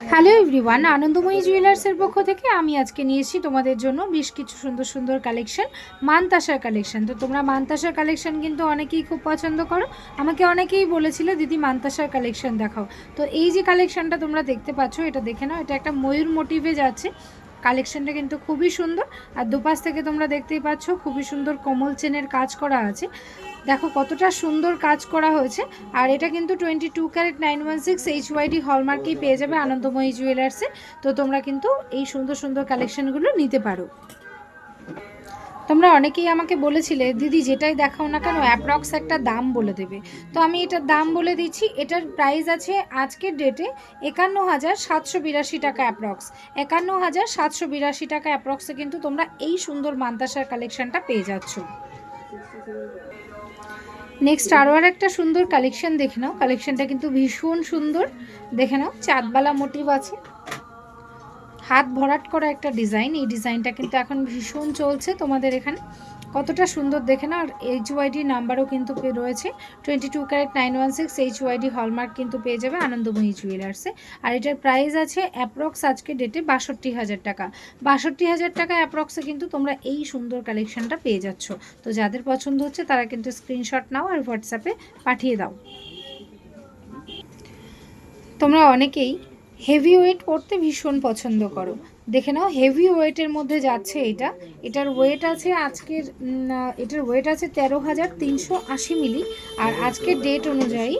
Hello everyone আনন্দময়ী জুয়েলার্সের পক্ষ থেকে আমি আজকে নিয়েছি তোমাদের জন্য বেশ কিছু সুন্দর সুন্দর কালেকশন মানতাসার কালেকশন তো তোমরা মানতাসার কালেকশন কিন্তু অনেকেই খুব পছন্দ করো। আমাকে অনেকেই বলেছিলে, দিদি মানতাসার কালেকশন দেখাও। তো এই যে কালেকশনটা তোমরা দেখতে পাচ্ছ, এটা দেখে নাও, এটা একটা ময়ূর মোটিভে যাচ্ছে। কালেকশনটা কিন্তু খুবই সুন্দর। আর দুপাশ থেকে তোমরা দেখতেই পাচ্ছ, খুবই সুন্দর কোমল চেনের কাজ করা আছে। দেখো কতটা সুন্দর কাজ করা হয়েছে। আর এটা কিন্তু twenty two carat nine one six H UID হলমার্কেই পেয়ে যাবে আনন্দময়ী জুয়েলার্সে তো তোমরা কিন্তু এই সুন্দর সুন্দর কালেকশনগুলো নিতে পারো। তোমরা অনেকেই আমাকে বলেছিলে, দিদি, যেটাই দেখাও না কেন অ্যাপ্রক্স একটা দাম বলে দেবে। তো আমি এটার দাম বলে দিচ্ছি, এটার প্রাইস আছে আজকের ডেটে একান্ন হাজার সাতশো বিরাশি টাকা অ্যাপ্রক্স একান্ন হাজার সাতশো বিরাশি টাকা অ্যাপ্রক্সে কিন্তু তোমরা এই সুন্দর মান্তাসার কালেকশানটা পেয়ে যাচ্ছ। নেক্সট আরও আর একটা সুন্দর কালেকশন দেখে নাও। কালেকশনটা কিন্তু ভীষণ সুন্দর। দেখে নাও, চাঁদবালা মোটিভ আছে। হাত ভরাট করা একটা ডিজাইন। এই ডিজাইনটা কিন্তু এখন ভীষণ চলছে তোমাদের এখানে। কতটা সুন্দর দেখে না আর এইচ ওয়াইডি নাম্বারও কিন্তু রয়েছে। Twenty two carat nine one six H UID hallmark কিন্তু পেয়ে যাবে আনন্দময়ী জুয়েলার্সে আর এটার প্রাইস আছে অ্যাপ্রক্স আজকে ডেটে বাষট্টি হাজার টাকা। বাষট্টি হাজার টাকা অ্যাপ্রক্সে কিন্তু তোমরা এই সুন্দর কালেকশনটা পেয়ে যাচ্ছ। তো যাদের পছন্দ হচ্ছে তারা কিন্তু স্ক্রিনশট নাও আর হোয়াটসঅ্যাপে পাঠিয়ে দাও। তোমরা অনেকেই হেভি ওয়েট পড়তে ভীষণ পছন্দ করো। দেখে নাও হেভি ওয়েটের মধ্যে যাচ্ছে এটা। এটার ওয়েট আছে আজকের এটার ওয়েট আছে তেরো হাজার তিনশো আশি মিলি আর আজকের ডেট অনুযায়ী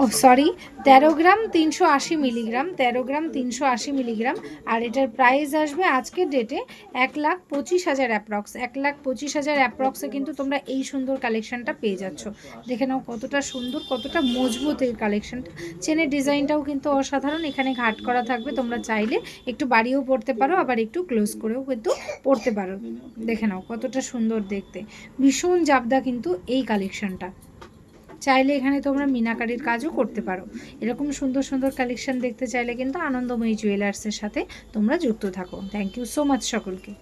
ও সরি তেরো গ্রাম তিনশো আশি মিলিগ্রাম, তেরো গ্রাম তিনশো আশি মিলিগ্রাম, আর এটার প্রাইস আসবে আজকের ডেটে এক লাখ পঁচিশ হাজার অ্যাপ্রক্স এক লাখ পঁচিশ হাজার অ্যাপ্রক্সে কিন্তু তোমরা এই সুন্দর কালেকশনটা পেয়ে যাচ্ছ। দেখে নাও কতটা সুন্দর, কতটা মজবুত এই কালেকশনটা চেনের ডিজাইনটাও কিন্তু অসাধারণ, এখানে ঘাট করা থাকবে, তোমরা চাইলে একটু বাড়িয়েও পড়তে পারো, আবার একটু ক্লোজ করেও কিন্তু পড়তে পারো। দেখে নাও কতটা সুন্দর দেখতে। ভীষণ জাবদা কিন্তু এই কালেকশনটা চাইলে এখানে তোমরা মিনাকারির কাজও করতে পারো। এরকম সুন্দর সুন্দর কালেকশন দেখতে চাইলে কিন্তু আনন্দময়ী জুয়েলার্সের সাথে তোমরা যুক্ত থাকো। থ্যাংক ইউ সো মাচ সকলকে।